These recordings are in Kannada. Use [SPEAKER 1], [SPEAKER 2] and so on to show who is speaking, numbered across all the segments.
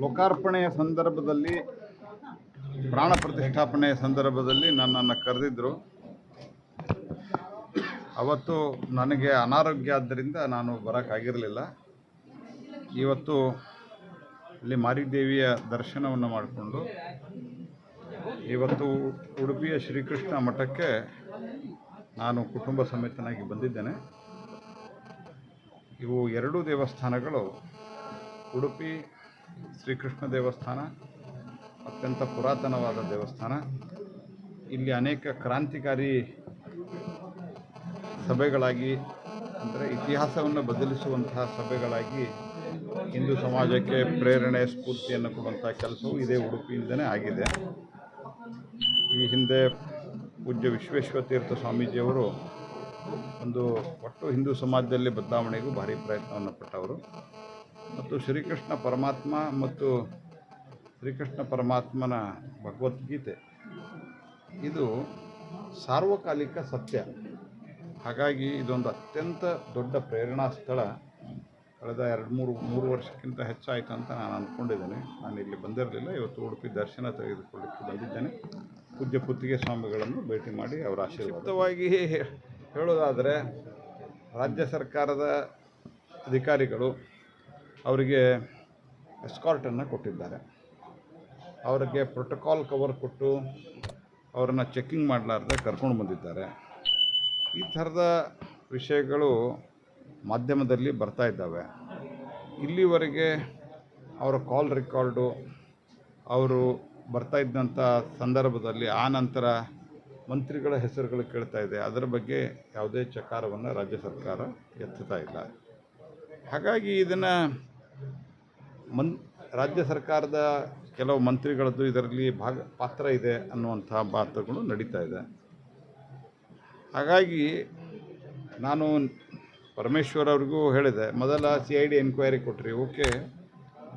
[SPEAKER 1] ಲೋಕಾರ್ಪಣೆಯ ಸಂದರ್ಭದಲ್ಲಿ, ಪ್ರಾಣ ಪ್ರತಿಷ್ಠಾಪನೆಯ ಸಂದರ್ಭದಲ್ಲಿ ನನ್ನನ್ನು ಕರೆದಿದ್ದರು ಅವತ್ತು ನನಗೆ ಅನಾರೋಗ್ಯ ಆದ್ದರಿಂದ ನಾನು ಬರೋಕ್ಕಾಗಿರಲಿಲ್ಲ. ಇವತ್ತು ಇಲ್ಲಿ ಮಾರಿದೇವಿಯ ದರ್ಶನವನ್ನು ಮಾಡಿಕೊಂಡು, ಇವತ್ತು ಉಡುಪಿಯ ಶ್ರೀಕೃಷ್ಣ ಮಠಕ್ಕೆ ನಾನು ಕುಟುಂಬ ಸಮೇತನಾಗಿ ಬಂದಿದ್ದೇನೆ. ಇವು ಎರಡೂ ದೇವಸ್ಥಾನಗಳು, ಉಡುಪಿ ಶ್ರೀಕೃಷ್ಣ ದೇವಸ್ಥಾನ, ಅತ್ಯಂತ ಪುರಾತನವಾದ ದೇವಸ್ಥಾನ. ಇಲ್ಲಿ ಅನೇಕ ಕ್ರಾಂತಿಕಾರಿ ಸಭೆಗಳಾಗಿ, ಅಂದರೆ ಇತಿಹಾಸವನ್ನು ಬದಲಿಸುವಂತಹ ಸಭೆಗಳಾಗಿ ಹಿಂದೂ ಸಮಾಜಕ್ಕೆ ಪ್ರೇರಣೆ, ಸ್ಫೂರ್ತಿಯನ್ನು ಕೊಡುವಂಥ ಕೆಲಸವು ಇದೇ ಉಡುಪಿಯಿಂದನೇ ಆಗಿದೆ. ಈ ಹಿಂದೆ ಪೂಜ್ಯ ವಿಶ್ವೇಶ್ವರ ತೀರ್ಥ ಸ್ವಾಮೀಜಿಯವರು ಒಂದು ಒಟ್ಟು ಹಿಂದೂ ಸಮಾಜದಲ್ಲಿ ಬದಲಾವಣೆಗೂ ಭಾರಿ ಪ್ರಯತ್ನವನ್ನು ಪಟ್ಟವರು. ಮತ್ತು ಶ್ರೀಕೃಷ್ಣ ಪರಮಾತ್ಮ ಮತ್ತು ಶ್ರೀಕೃಷ್ಣ ಪರಮಾತ್ಮನ ಭಗವದ್ಗೀತೆ. ಇದು ಸಾರ್ವಕಾಲಿಕ ಸತ್ಯ. ಹಾಗಾಗಿ ಇದೊಂದು ಅತ್ಯಂತ ದೊಡ್ಡ ಪ್ರೇರಣಾ ಸ್ಥಳ. ಕಳೆದ ಎರಡು ಮೂರು ಮೂರು ವರ್ಷಕ್ಕಿಂತ ಹೆಚ್ಚಾಯಿತು ಅಂತ ನಾನು ಅಂದ್ಕೊಂಡಿದ್ದೇನೆ. ನಾನು ಇಲ್ಲಿ ಬಂದಿರಲಿಲ್ಲ. ಇವತ್ತು ಉಡುಪಿ ದರ್ಶನ ತೆಗೆದುಕೊಳ್ಳಿಕ್ಕೆ ಬಂದಿದ್ದೇನೆ. ಪೂಜ್ಯ ಪುತ್ತಿಗೆ ಸ್ವಾಮಿಗಳನ್ನು ಭೇಟಿ ಮಾಡಿ ಅವರ ಆಶೀರ್ವಾದವಾಗಿ ಹೇಳೋದಾದರೆ, ರಾಜ್ಯ ಸರ್ಕಾರದ ಅಧಿಕಾರಿಗಳು ಅವರಿಗೆ ಎಸ್ಕಾರ್ಟನ್ನು ಕೊಟ್ಟಿದ್ದಾರೆ. ಅವರಿಗೆ ಪ್ರೋಟೋಕಾಲ್ ಕವರ್ ಕೊಟ್ಟು ಅವರನ್ನು ಚೆಕ್ಕಿಂಗ್ ಮಾಡಲಾರ್ದೆ ಕರ್ಕೊಂಡು ಬಂದಿದ್ದಾರೆ. ಈ ಥರದ ವಿಷಯಗಳು ಮಾಧ್ಯಮದಲ್ಲಿ ಬರ್ತಾ ಇದ್ದಾವೆ. ಇಲ್ಲಿವರೆಗೆ ಅವರ ಕಾಲ್ ರೆಕಾರ್ಡು ಅವರು ಬರ್ತಾ ಇದ್ದಂಥ ಸಂದರ್ಭದಲ್ಲಿ ಆ ನಂತರ ಮಂತ್ರಿಗಳ ಹೆಸರುಗಳು ಕೇಳ್ತಾ ಇದೆ. ಅದರ ಬಗ್ಗೆ ಯಾವುದೇ ಚಕಾರವನ್ನು ರಾಜ್ಯ ಸರ್ಕಾರ ಎತ್ತುತ್ತಾ ಇಲ್ಲ. ಹಾಗಾಗಿ ಇದನ್ನು ಮನ್, ರಾಜ್ಯ ಸರ್ಕಾರದ ಕೆಲವು ಮಂತ್ರಿಗಳದ್ದು ಇದರಲ್ಲಿ ಭಾಗ, ಪಾತ್ರ ಇದೆ ಅನ್ನುವಂಥ ಮಾತುಗಳು ನಡೀತಾ ಇದೆ. ಹಾಗಾಗಿ ನಾನು ಪರಮೇಶ್ವರ್ ಅವ್ರಿಗೂ ಹೇಳಿದೆ, ಮೊದಲ ಸಿ ಐ ಡಿ ಎನ್ಕ್ವೈರಿ ಕೊಟ್ರಿ, ಓಕೆ.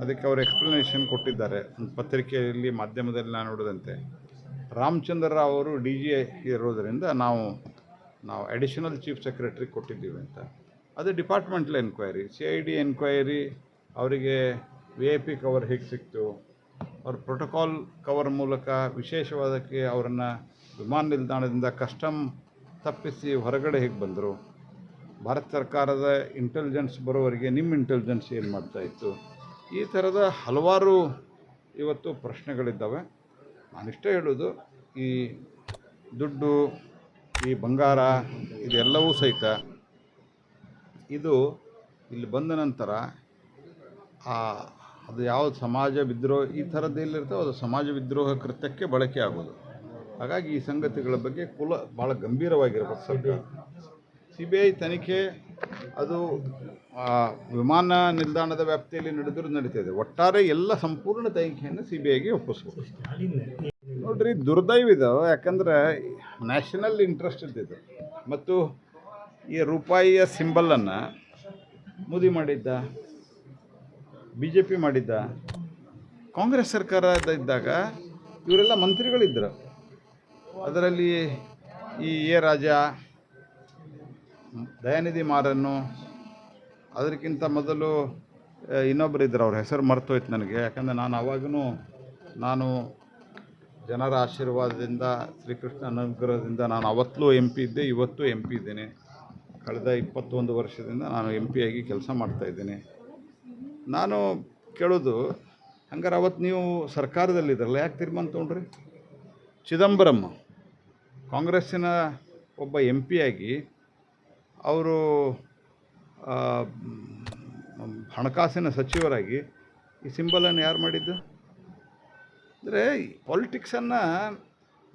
[SPEAKER 1] ಅದಕ್ಕೆ ಅವರು ಎಕ್ಸ್ಪ್ಲನೇಷನ್ ಕೊಟ್ಟಿದ್ದಾರೆ. ಪತ್ರಿಕೆಯಲ್ಲಿ, ಮಾಧ್ಯಮದಲ್ಲಿ ನಾನು ನೋಡಿದಂತೆ. ರಾಮಚಂದ್ರ ಅವರು ಡಿ ಜಿ ಇರೋದರಿಂದ ನಾವು ನಾವು ಅಡಿಷನಲ್ ಚೀಫ್ ಸೆಕ್ರೆಟರಿ ಕೊಟ್ಟಿದ್ದೀವಿ ಅಂತ. ಅದು departmental enquiry C I D enquiry ಅವರಿಗೆ ವಿ ಐ ಪಿ ಕವರ್ ಹೇಗೆ ಸಿಕ್ತು? ಅವ್ರ ಪ್ರೋಟೋಕಾಲ್ ಕವರ್ ಮೂಲಕ ವಿಶೇಷವಾದಕ್ಕೆ ಅವರನ್ನು ವಿಮಾನ ನಿಲ್ದಾಣದಿಂದ ಕಸ್ಟಮ್ ತಪ್ಪಿಸಿ ಹೊರಗಡೆ ಹೇಗೆ ಬಂದರು? ಭಾರತ ಸರ್ಕಾರದ ಇಂಟೆಲಿಜೆನ್ಸ್ ಬರೋವರೆಗೆ ನಿಮ್ಮ ಇಂಟೆಲಿಜೆನ್ಸ್ ಏನು ಮಾಡ್ತಾಯಿತ್ತು ಈ ಥರದ ಹಲವಾರು ಇವತ್ತು ಪ್ರಶ್ನೆಗಳಿದ್ದಾವೆ. ನಾನಿಷ್ಟೇ ಹೇಳೋದು, ಈ ದುಡ್ಡು, ಈ ಬಂಗಾರ ಇದೆಲ್ಲವೂ ಸಹಿತ ಇದು ಇಲ್ಲಿ ಬಂದ ನಂತರ ಆ ಅದು ಯಾವುದು ಸಮಾಜ ವಿದ್ರೋಹ, ಈ ಥರದ್ದು ಎಲ್ಲಿರ್ತವೆ ಅದು ಸಮಾಜ ವಿದ್ರೋಹ ಕೃತ್ಯಕ್ಕೆ ಬಳಕೆ ಆಗೋದು. ಹಾಗಾಗಿ ಈ ಸಂಗತಿಗಳ ಬಗ್ಗೆ ಕುಲ ಭಾಳ ಗಂಭೀರವಾಗಿರ್ಬೇಕು ಸರ್ಕಾರ. ಸಿ ಬಿ ಐ ತನಿಖೆ, ಅದು ವಿಮಾನ ನಿಲ್ದಾಣದ ವ್ಯಾಪ್ತಿಯಲ್ಲಿ ನಡೆದರೂ ನಡೀತಿದೆ ಒಟ್ಟಾರೆ ಎಲ್ಲ ಸಂಪೂರ್ಣ ತನಿಖೆಯನ್ನು ಸಿ ಬಿ ಐಗೆ ಒಪ್ಪಿಸ್ಬೋದು ನೋಡ್ರಿ ದುರ್ದೈವಿದ ಯಾಕಂದ್ರೆ ನ್ಯಾಷನಲ್ ಇಂಟ್ರೆಸ್ಟ್ ಇದ್ದಿದ್ದು. ಮತ್ತು ಈ ರೂಪಾಯಿಯ ಸಿಂಬಲನ್ನು ಮುದಿ ಮಾಡಿದ್ದ ಬಿ ಜೆ ಪಿ ಮಾಡಿದ್ದ. ಕಾಂಗ್ರೆಸ್ ಸರ್ಕಾರ ಇದ್ದಾಗ ಇವರೆಲ್ಲ ಮಂತ್ರಿಗಳಿದ್ದರು ಅದರಲ್ಲಿ ಈ ಎ ರಾಜ, ದಯಾನಿಧಿ ಮಾರನ್ನು, ಅದಕ್ಕಿಂತ ಮೊದಲು ಇನ್ನೊಬ್ಬರು ಇದ್ದರು ಅವ್ರ ಹೆಸರು ಮರ್ತೋಯ್ತು ನನಗೆ. ಯಾಕಂದರೆ ನಾನು ಅವಾಗೂ ನಾನು ಜನರ ಆಶೀರ್ವಾದದಿಂದ, ಶ್ರೀಕೃಷ್ಣ ಅನುಗ್ರಹದಿಂದ ನಾನು ಅವತ್ತೂ ಎಂ ಪಿ ಇದ್ದೆ, ಇವತ್ತು ಎಂ ಪಿ ಇದ್ದೇನೆ. ಕಳೆದ ಇಪ್ಪತ್ತೊಂದು ವರ್ಷದಿಂದ ನಾನು ಎಂ ಆಗಿ ಕೆಲಸ ಮಾಡ್ತಾಯಿದ್ದೀನಿ ನಾನು ಕೇಳೋದು, ಹಂಗಾರೆ ಅವತ್ತು ನೀವು ಸರ್ಕಾರದಲ್ಲಿದ್ರಲ್ಲ, ಯಾಕೆ ತೀರ್ಮಾನ ತೊಗೊಂಡ್ರಿ? ಚಿದಂಬರಂ ಕಾಂಗ್ರೆಸ್ಸಿನ ಒಬ್ಬ ಎಂ ಆಗಿ ಅವರು ಹಣಕಾಸಿನ ಸಚಿವರಾಗಿ ಈ ಸಿಂಬಲನ್ನು ಯಾರು ಮಾಡಿದ್ದು? ಅಂದರೆ ಪಾಲಿಟಿಕ್ಸನ್ನು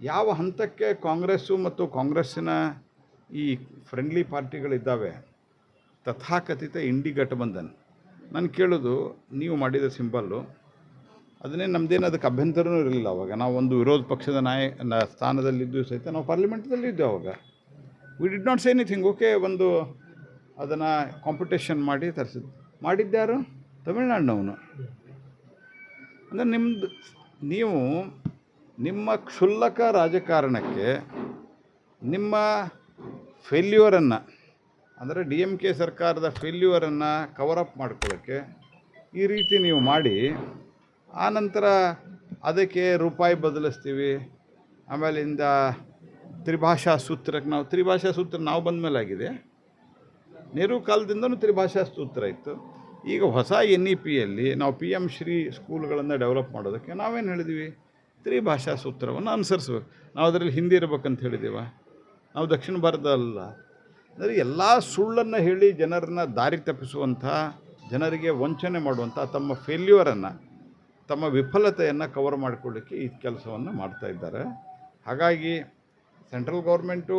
[SPEAKER 1] ಯಾವ ಹಂತಕ್ಕೆ ಕಾಂಗ್ರೆಸ್ಸು ಮತ್ತು ಕಾಂಗ್ರೆಸ್ಸಿನ ಈ ಫ್ರೆಂಡ್ಲಿ ಪಾರ್ಟಿಗಳಿದ್ದಾವೆ, ತಥಾಕಥಿತ ಇಂಡಿ ಗಠಬಂಧನ್. ನಾನು ಕೇಳೋದು, ನೀವು ಮಾಡಿದ ಸಿಂಬಲ್ಲು ಅದನ್ನೇ ನಮ್ಮದೇನು ಅದಕ್ಕೆ ಅಭ್ಯಂತರನೂ ಇರಲಿಲ್ಲ ಅವಾಗ. ನಾವು ಒಂದು ವಿರೋಧ ಪಕ್ಷದ ನಾಯ ಸ್ಥಾನದಲ್ಲಿದ್ದು ಸಹಿತ ನಾವು ಪಾರ್ಲಿಮೆಂಟ್ದಲ್ಲಿ ಇದ್ದೇವೆ ಅವಾಗ. We did not say anything okay ಒಂದು ಅದನ್ನು ಕಾಂಪಿಟೇಷನ್ ಮಾಡಿ ತರಿಸಿದ್ದು. ಮಾಡಿದ್ದ್ಯಾರು ತಮಿಳ್ನಾಡಿನವನು. ಅಂದರೆ ನಿಮ್ಮದು ನೀವು ನಿಮ್ಮ ಕ್ಷುಲ್ಲಕ ರಾಜಕಾರಣಕ್ಕೆ ನಿಮ್ಮ ಫೇಲ್ಯೂರನ್ನು ಅಂದರೆ ಡಿ ಎಂ ಕೆ ಸರ್ಕಾರದ ಫೇಲ್ಯೂರನ್ನು ಕವರ್ ಅಪ್ ಮಾಡ್ಕೊಳ್ಳೋಕ್ಕೆ ಈ ರೀತಿ ನೀವು ಮಾಡಿ ಆನಂತರ ಅದಕ್ಕೆ ರೂಪಾಯಿ ಬದಲಿಸ್ತೀವಿ. ಆಮೇಲಿಂದ ತ್ರಿಭಾಷಾ ಸೂತ್ರಕ್ಕೆ ನಾವು, ತ್ರಿಭಾಷಾ ಸೂತ್ರ ನಾವು ಬಂದ ಮೇಲೆ ಆಗಿದೆ ನೆಹರು ಕಾಲದಿಂದನೂ ತ್ರಿಭಾಷಾ ಸೂತ್ರ ಇತ್ತು. ಈಗ ಹೊಸ ಎನ್ ಇ ಪಿಯಲ್ಲಿ ನಾವು ಪಿ ಎಂ ಶ್ರೀ ಸ್ಕೂಲ್ಗಳನ್ನು ಡೆವಲಪ್ ಮಾಡೋದಕ್ಕೆ ನಾವೇನು ಹೇಳಿದ್ವಿ? ತ್ರಿಭಾಷಾ ಸೂತ್ರವನ್ನು ಅನುಸರಿಸ್ಬೇಕು. ನಾವು ಅದರಲ್ಲಿ ಹಿಂದಿ ಇರ್ಬೇಕಂತ ಹೇಳಿದ್ದೀವ ನಾವು ದಕ್ಷಿಣ ಭಾರತ ಅಲ್ಲ ಅಂದರೆ ಎಲ್ಲ ಸುಳ್ಳನ್ನು ಹೇಳಿ ಜನರನ್ನು ದಾರಿ ತಪ್ಪಿಸುವಂಥ, ಜನರಿಗೆ ವಂಚನೆ ಮಾಡುವಂಥ ತಮ್ಮ ಫೇಲ್ಯೂರನ್ನು ತಮ್ಮ ವಿಫಲತೆಯನ್ನು ಕವರ್ ಮಾಡಿಕೊಳ್ಳಿಕ್ಕೆ ಈ ಕೆಲಸವನ್ನು ಮಾಡ್ತಾ ಇದ್ದಾರೆ. ಹಾಗಾಗಿ ಸೆಂಟ್ರಲ್ ಗೌರ್ಮೆಂಟು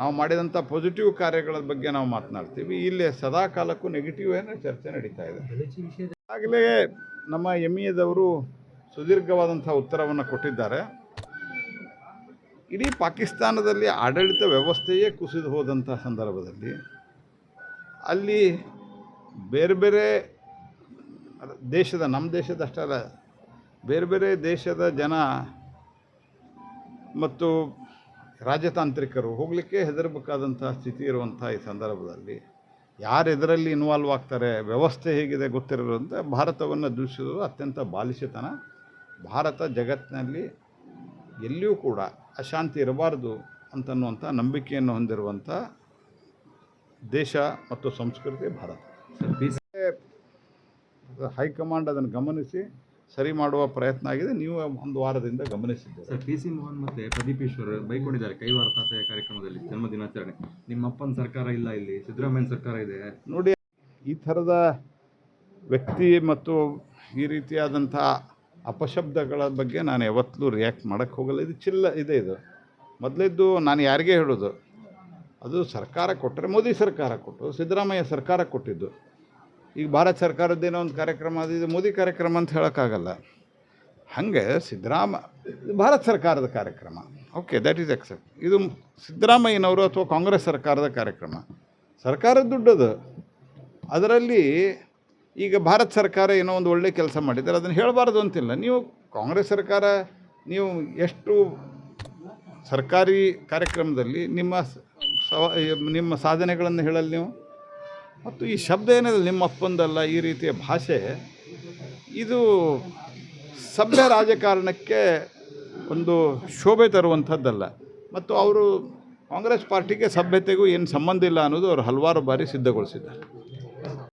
[SPEAKER 1] ನಾವು ಮಾಡಿದಂಥ ಪಾಸಿಟಿವ್ ಕಾರ್ಯಗಳ ಬಗ್ಗೆ ನಾವು ಮಾತನಾಡ್ತೀವಿ. ಇಲ್ಲಿ ಸದಾ ಕಾಲಕ್ಕೂ ನೆಗೆಟಿವ್ ಏನೋ ಚರ್ಚೆ ನಡೀತಾ ಇದೆ. ಆಗಲೇ ನಮ್ಮ ಎಂ ಎದವರು ಸುದೀರ್ಘವಾದಂಥ ಉತ್ತರವನ್ನು ಕೊಟ್ಟಿದ್ದಾರೆ. ಇಡೀ ಪಾಕಿಸ್ತಾನದಲ್ಲಿ ಆಡಳಿತ ವ್ಯವಸ್ಥೆಯೇ ಕುಸಿದು ಹೋದಂಥ ಸಂದರ್ಭದಲ್ಲಿ ಅಲ್ಲಿ ಬೇರೆ ಬೇರೆ ದೇಶದ, ನಮ್ಮ ದೇಶದ ಅಷ್ಟೇ ಅಲ್ಲ, ಬೇರೆ ಬೇರೆ ದೇಶದ ಜನ ಮತ್ತು ರಾಜತಾಂತ್ರಿಕರು ಹೋಗಲಿಕ್ಕೆ ಹೆದರಬೇಕಾದಂಥ ಸ್ಥಿತಿ ಇರುವಂಥ ಈ ಸಂದರ್ಭದಲ್ಲಿ ಯಾರು ಇದರಲ್ಲಿ ಇನ್ವಾಲ್ವ್ ಆಗ್ತಾರೆ, ವ್ಯವಸ್ಥೆ ಹೇಗಿದೆ ಗೊತ್ತಿರೋದ್ರಿಂದ ಭಾರತವನ್ನು ದೂಷಿಸೋದು ಅತ್ಯಂತ ಬಾಲಿಶತನ. ಭಾರತ ಜಗತ್ತಿನಲ್ಲಿ ಎಲ್ಲಿಯೂ ಕೂಡ ಅಶಾಂತಿ ಇರಬಾರ್ದು ಅಂತನ್ನುವಂಥ ನಂಬಿಕೆಯನ್ನು ಹೊಂದಿರುವಂಥ ದೇಶ ಮತ್ತು ಸಂಸ್ಕೃತಿ Bharat.
[SPEAKER 2] Sir P C
[SPEAKER 1] high command ಅದನ್ನು ಗಮನಿಸಿ ಸರಿ ಮಾಡುವ ಪ್ರಯತ್ನ ಆಗಿದೆ. ನೀವು ಒಂದು ವಾರದಿಂದ ಗಮನಿಸಿದ್ದೀರಿ.
[SPEAKER 2] ಸರ್ ಪಿ ಸಿ ಮೋಹನ್ ಮತ್ತು ಪ್ರದೀಪ್ ಈಶ್ವರ್ ಬೈಕೊಂಡಿದ್ದಾರೆ. ಕೈವಾರ ತಾತೆಯ ಕಾರ್ಯಕ್ರಮದಲ್ಲಿ ಜನ್ಮ ದಿನಾಚರಣೆ ನಿಮ್ಮಪ್ಪನ ಸರ್ಕಾರ ಇಲ್ಲ ಇಲ್ಲಿ. ಸಿದ್ದರಾಮಯ್ಯ ಸರ್ಕಾರ ಇದೆ.
[SPEAKER 1] ನೋಡಿ ಈ ಥರದ ವ್ಯಕ್ತಿ ಮತ್ತು ಈ ರೀತಿಯಾದಂಥ ಅಪಶಬ್ದಗಳ ಬಗ್ಗೆ ನಾನು ಯಾವತ್ತೂ ರಿಯಾಕ್ಟ್ ಮಾಡೋಕ್ಕೆ ಹೋಗಲ್ಲ. ಇದು ಚಿಲ್ಲ ಇದೆ ಇದು. ಮೊದಲಿದ್ದು ನಾನು ಯಾರಿಗೆ ಹೇಳೋದು? ಅದು ಸರ್ಕಾರ ಕೊಟ್ಟರೆ ಮೋದಿ ಸರ್ಕಾರ ಕೊಟ್ಟು ಸಿದ್ದರಾಮಯ್ಯ ಸರ್ಕಾರ ಕೊಟ್ಟಿದ್ದು. ಈಗ ಭಾರತ ಸರ್ಕಾರದ್ದೇನೋ ಒಂದು ಕಾರ್ಯಕ್ರಮ ಅದು ಇದು ಮೋದಿ ಕಾರ್ಯಕ್ರಮ ಅಂತ ಹೇಳೋಕ್ಕಾಗಲ್ಲ. ಹಾಗೆ ಸಿದ್ದರಾಮ ಭಾರತ ಸರ್ಕಾರದ ಕಾರ್ಯಕ್ರಮ. ಓಕೆ ದ್ಯಾಟ್ ಈಸ್ ಎಕ್ಸೆಪ್ಟ್ ಇದು ಸಿದ್ದರಾಮಯ್ಯನವರು ಅಥವಾ ಕಾಂಗ್ರೆಸ್ ಸರ್ಕಾರದ ಕಾರ್ಯಕ್ರಮ. ಸರ್ಕಾರದ ದುಡ್ಡದು. ಅದರಲ್ಲಿ ಈಗ ಭಾರತ ಸರ್ಕಾರ ಏನೋ ಒಂದು ಒಳ್ಳೆ ಕೆಲಸ ಮಾಡಿದ್ದಾರೆ, ಅದನ್ನು ಹೇಳಬಾರ್ದು ಅಂತಿಲ್ಲ. ನೀವು ಕಾಂಗ್ರೆಸ್ ಸರ್ಕಾರ, ನೀವು ಎಷ್ಟು ಸರ್ಕಾರಿ ಕಾರ್ಯಕ್ರಮದಲ್ಲಿ ನಿಮ್ಮ ನಿಮ್ಮ ಸಾಧನೆಗಳನ್ನು ಹೇಳಲ್ಲ ನೀವು? ಮತ್ತು ಈ ಶಬ್ದ ಏನಿದೆ, ನಿಮ್ಮ ಅಪ್ಪಂದಲ್ಲ, ಈ ರೀತಿಯ ಭಾಷೆ, ಇದು ಸಭ್ಯ ರಾಜಕಾರಣಕ್ಕೆ ಒಂದು ಶೋಭೆ ತರುವಂಥದ್ದಲ್ಲ. ಮತ್ತು ಅವರು ಕಾಂಗ್ರೆಸ್ ಪಾರ್ಟಿಗೆ ಸಭ್ಯತೆಗೂ ಏನು ಸಂಬಂಧ ಇಲ್ಲ ಅನ್ನೋದು ಅವರು ಹಲವಾರು ಬಾರಿ ಸಿದ್ಧಗೊಳಿಸಿದ್ದಾರೆ.